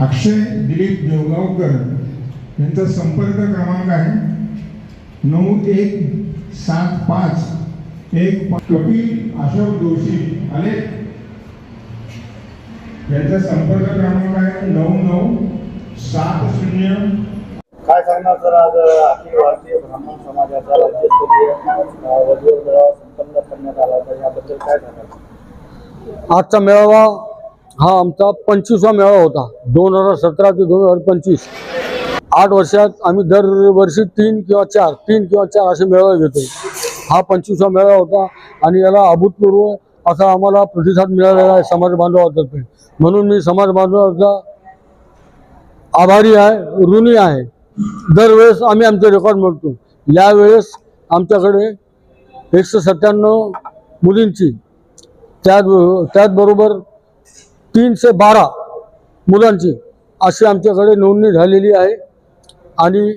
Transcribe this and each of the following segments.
अक्षय दिलीप देवगावकर यांचा संपर्क क्रमांक आहे नऊ एक सात पाच एक कपिल अशोक जोशी आले. यांचा संपर्क क्रमांक आहे नऊ नऊ सात शून्य. काय सांगणार सर आज अखिल भारतीय ब्राह्मण समाजाचा राज्यस्तरीय वधूवर मेळावा संपन्न करण्यात आला तर याबद्दल काय सांगाल? आजचा मेळावा हा आमचा पंचवीसवा मेळा होता. दोन हजार सतरा ते दोन हजार पंचवीस. आठ वर्षात आम्ही दरवर्षी तीन किंवा चार तीन किंवा चार असे मेळावे घेतो. हा पंचवीसवा मेळावा होता आणि याला अभूतपूर्व असा आम्हाला प्रतिसाद मिळालेला आहे समाज बांधवातर्फे. म्हणून मी समाज बांधवाचा आभारी आहे ऋणी आहे. दरवेळेस आम्ही आमचे रेकॉर्ड म्हणतो यावेळेस आमच्याकडे एकशे सत्त्याण्णव मुलींची. त्याच त्याचबरोबर तीनशे बारा मुलांची अशी आमच्याकडे नोंदणी झालेली आहे. आणि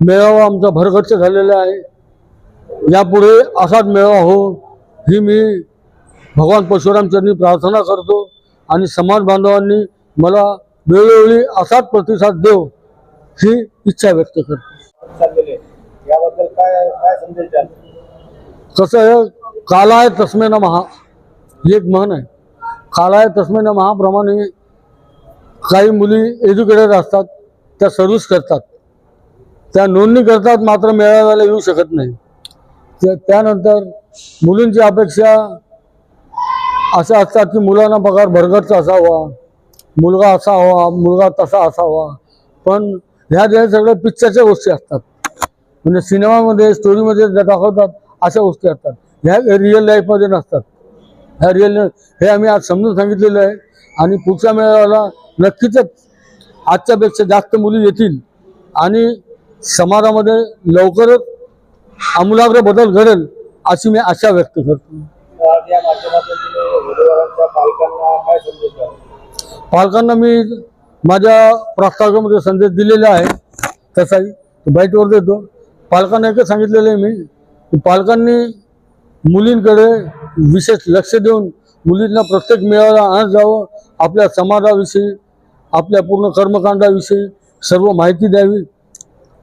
मेळावा आमचा भरगच्च झालेला आहे. यापुढे असाच मेळावा हो ही मी भगवान परशुरामचरणी प्रार्थना करतो आणि समाज बांधवांनी मला वेळोवेळी असाच प्रतिसाद देव ही इच्छा व्यक्त करतो. कसं आहे? कालाय तस्मेन महा ही एक म्हण आहे. कालाय तस्मेनं महाप्रमाणे काही मुली एज्युकेटेड असतात त्या सर्व्हिस करतात. त्या नोंदणी करतात मात्र मेळाव्याला येऊ शकत नाही. त्यानंतर मुलींची अपेक्षा अशा असतात की मुलांना पगार भरगच्च असावा मुलगा असा हवा मुलगा तसा असावा. पण ह्या ज्या सगळ्या पिक्चरच्या गोष्टी असतात. म्हणजे सिनेमामध्ये स्टोरीमध्ये ज्या दाखवतात अशा गोष्टी असतात. ह्या रिअल लाईफमध्ये नसतात. ह्या रिअल हे आम्ही आज समजून सांगितलेलं आहे. आणि पुढच्या मेळाव्याला नक्कीच आजच्यापेक्षा जास्त मुली येतील. आणि समाजामध्ये लवकरच आमूलाग्र बदल घडेल अशी मी आशा व्यक्त करतो. पालकांना पालकांना मी माझ्या प्रस्तावामध्ये संदेश दिलेला आहे. तसाही बाईटवर देतो. पालकांना एकच सांगितलेलं आहे मी की पालकांनी मुलींकडे विशेष लक्ष देऊन मुलींना प्रत्येक मेळाव्याला आणत जावं आपल्या समाजाविषयी आपल्या पूर्ण कर्मकांडाविषयी सर्व माहिती द्यावी.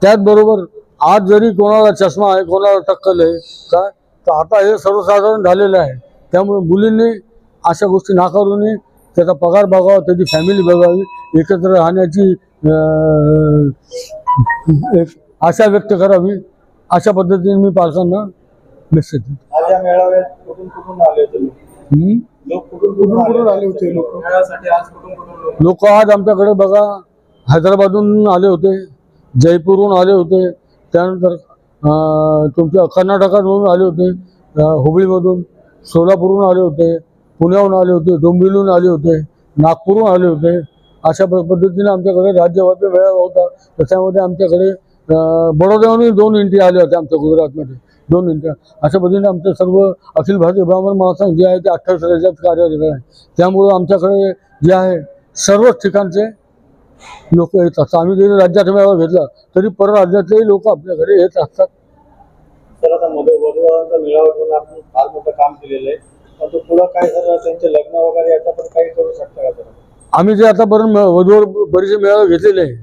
त्याचबरोबर आज जरी कोणाला चष्मा आहे कोणाला टक्कल आहे काय तर आता हे सर्वसाधारण झालेलं आहे. त्यामुळे मुलींनी अशा गोष्टी नाकारू नये त्याचा पगार बघावा त्याची फॅमिली बघावी एकत्र राहण्याची एक आशा व्यक्त करावी. अशा पद्धतीने मी पालकांना मेसेज देतो. या मेळाव्यात कुठून कुठून आले तुम्ही हम्म? लोक कुठून कुठून आले होते? लोक? मेळाव्यासाठी आज कुठून कुठून लोक? लोक आज आमच्याकडे बघा हैदराबादहून आले होते जयपूरहून आले होते त्यानंतर अं, तुमच्या कर्नाटकातून आले होते अं, हुबळीमधून सोलापूरहून आले होते पुण्याहून आले होते डोंबिवलीहून आले होते नागपूरहून आले होते. अशा प- पद्धतीने आमच्याकडे राज्यव्यापी मेळावा होता. त्याच्यामध्ये आमच्याकडे अं, बडोद्याहूनही दोन इंटी आले होते आमच्या गुजरातमध्ये. दोन इंट्या अशा पद्धतीने आमचे सर्व अखिल भारतीय ब्राह्मण महासंघ जे आहे ते अठ्ठावीस राज्यात कार्यरत आहे. त्यामुळं आमच्याकडे जे आहे सर्वच ठिकाणचे लोक येत असतात. आम्ही जरी राज्यात मेळावा घेतला तरी परराज्यातलेही लोक आपल्याकडे येत असतात. आता वधूवरांचा मेळावा घेऊन आपण फार मोठं काम केलेलं आहे. पण तो पुढं काय सर त्यांचे लग्न वगैरे याचा पण काही करू शकता का आम्ही जे आतापर्यंत वधूवर बरेचसे मेळावे घेतलेले आहे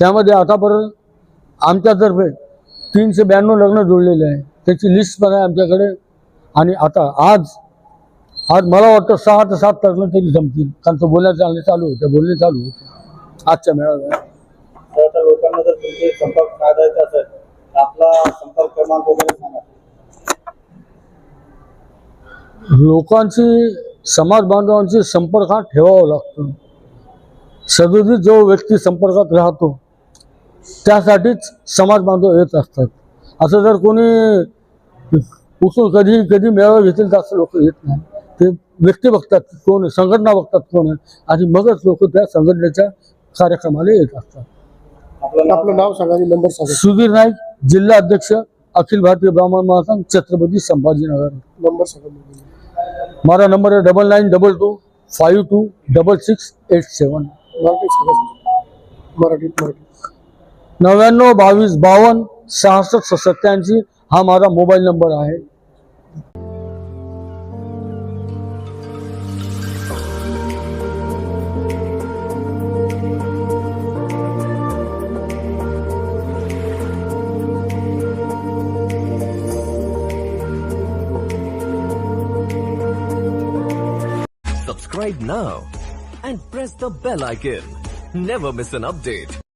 त्यामध्ये आतापर्यंत आमच्यातर्फे तीनशे ब्याण्णव लग्न जोडलेले आहे. त्याची लिस्ट पण आहे आमच्याकडे. आणि आता आज आज मला वाटतं सहा ते सात लग्न तरी जमतील. कारण तो बोलण्या चालणे चालू होते बोलणे चालू होते. आजच्या आता लोकांना जर तुमचे संपर्क साधायचा असेल. तर आपला संपर्क क्रमांक वगैरे सांगा. लोकांची समाज बांधवांशी संपर्क हा ठेवावा लागतो. सदोदित जो व्यक्ती संपर्कात राहतो त्यासाठीच समाज बांधव येत असतात. असं जर कोणी उचून कधी कधी मेळावा घेतील तर असं लोक येत नाही. ते व्यक्ती बघतात कोण संघटना बघतात कोण आणि मगच लोक त्या संघटनेच्या कार्यक्रमाला येत असतात. आपलं नाव सांगा नंबर सुधीर नाईक जिल्हा अध्यक्ष अखिल भारतीय ब्राह्मण महासंघ छत्रपती संभाजीनगर. नंबर सांगा माझा नंबर आहे double nine double two five two double six eight seven. Marathi Marathi. नव्याण्णव बावीस बावन्न सहासष्ट सत्याऐंशी हा माझा मोबाईल नंबर आहे Subscribe now and press the bell icon. Never miss an update.